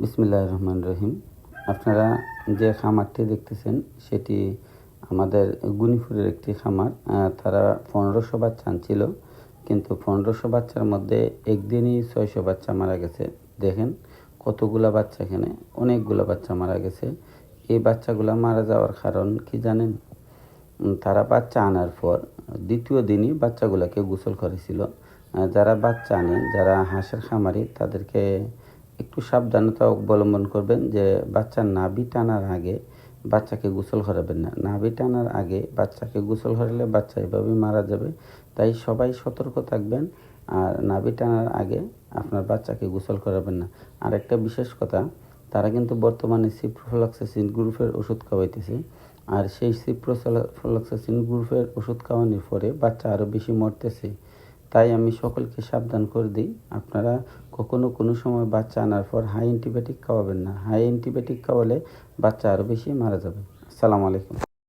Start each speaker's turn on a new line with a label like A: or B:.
A: বিসমিল্লাহ রহমান রহিম। আপনারা যে খামারটি দেখতেছেন, সেটি আমাদের গুনিপুরের একটি খামার। তারা পনেরোশো বাচ্চা আনছিল, কিন্তু পনেরোশো বাচ্চার মধ্যে একদিনই ছয়শো বাচ্চা মারা গেছে। দেখেন কতগুলা বাচ্চা এখানে, অনেকগুলো বাচ্চা মারা গেছে। এই বাচ্চাগুলা মারা যাওয়ার কারণ কি জানেন? তারা বাচ্চা আনার পর দ্বিতীয় দিনই বাচ্চাগুলোকে গোসল করেছিল। যারা বাচ্চা আনেন যারা হাঁসের খামারি, তাদেরকে একটু সাবধানতা অবলম্বন করবেন যে বাচ্চার নাভি টানার আগে বাচ্চাকে গোসল করাবেন না। নাভি টানার আগে বাচ্চাকে গোসল করালে বাচ্চা এভাবে মারা যাবে। তাই সবাই সতর্ক থাকবেন আর নাভি টানার আগে আপনার বাচ্চাকে গোসল করাবেন না। আর একটা বিশেষ কথা, তারা কিন্তু বর্তমানে সিপ্রোফ্লক্সাসিন গ্রুপের ওষুধ খাওয়াইতেছে। আর সেই সিপ্রোফ্লক্সাসিন গ্রুপের ওষুধ খাওয়ানোর পরে বাচ্চা আরও বেশি মরতেছে। তাই আমি সকলকে সাবধান করে দিই। আপনারা কখনো কোনো সময় বাচ্চা আনার পর হাই অ্যান্টিবায়োটিক খাওয়াবেন না। হাই অ্যান্টিবায়োটিক খাওয়ালে বাচ্চা আরও বেশি মারা যাবে। আসসালামু আলাইকুম।